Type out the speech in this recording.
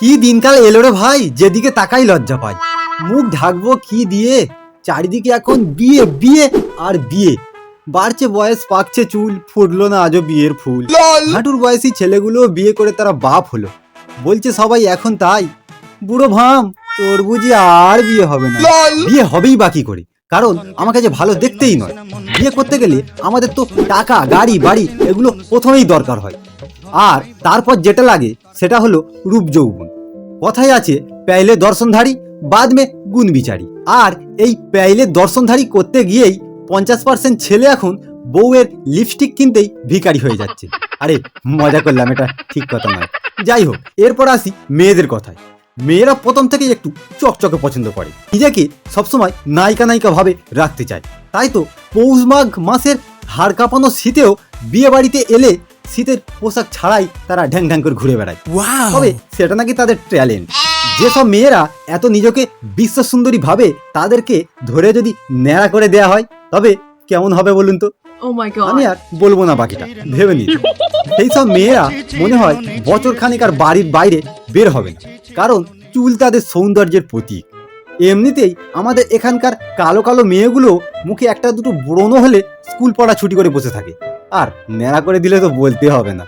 কি দিনকাল এলো রে ভাই? যেদিকে তাকাই লজ্জা পাই। মুখ ঢাকবো কি দিয়ে? চারিদিকে এখন বিয়ে বিয়ে আর বিয়ে। বাড়ছে বয়স পাকছে চুল ফুটলো না আজও বিয়ের ফুল। হাঁটুর বয়সী ছেলেগুলো বিয়ে করে তারা বাপ হলো। বলছে সবাই এখন তাই। বুড়ো ভাম তোর বুঝি আর বিয়ে হবে না। বিয়ে হবেই বাকি করে? কারণ আমার কাছে ভালো দেখতেই নয়। বিয়ে করতে গেলে আমাদের তো টাকা গাড়ি বাড়ি এগুলো প্রথমেই দরকার হয়। আর তারপর যেটা লাগে সেটা হলো রূপ যৌবন। কথায় আছে, প্যাইলে দর্শনধারী বাদ মে গুণ বিচারি আর এই প্যাইলে দর্শনধারী করতে গিয়েই পঞ্চাশ পার্সেন্ট ছেলে এখন বউয়ের লিপস্টিক কিনতেই ভিখারি হয়ে যাচ্ছে। আরে, মজা করলাম এটা, ঠিক কথা নয়। যাই হোক, এরপর আসি মেয়েদের কথায়। মেয়েরা প্রথম থেকেই একটু চকচকে পছন্দ করে। নিজেকে সবসময় নায়িকা নায়িকা ভাবে রাখতে চায়। তাই তো পৌষ মাঘ মাসের হাড় কাঁপানো শীতেও বিয়ে বাড়িতে এলে শীতের পোশাক ছাড়াই তারা ঢ্যাং ঢ্যাং করে ঘুরে বেড়ায়। তবে সেটা নাকি তাদের ট্যালেন্ট যেসব মেয়েরা এত নিজেকে বিশ্ব সুন্দরী ভাবে তাদেরকে ধরে যদি ন্যাড়া করে দেয়া হয় তবে কেমন হবে বলুন তো? Oh আমি আর বলব না বাকিটা ভেবে নিন। সেই সব মেয়েরা মনে হয় বছর খানিক আর বাড়ির বাইরে বের হবে না কারণ চুল তাদের সৌন্দর্যের প্রতীক। এমনিতেই আমাদের এখানকার কালো কালো মেয়েগুলো মুখে একটা দুটো ব্রণ হলে স্কুল পড়া ছুটি করে বসে থাকে। আর ন্যাড়া করে দিলে তো বলতে হবে না।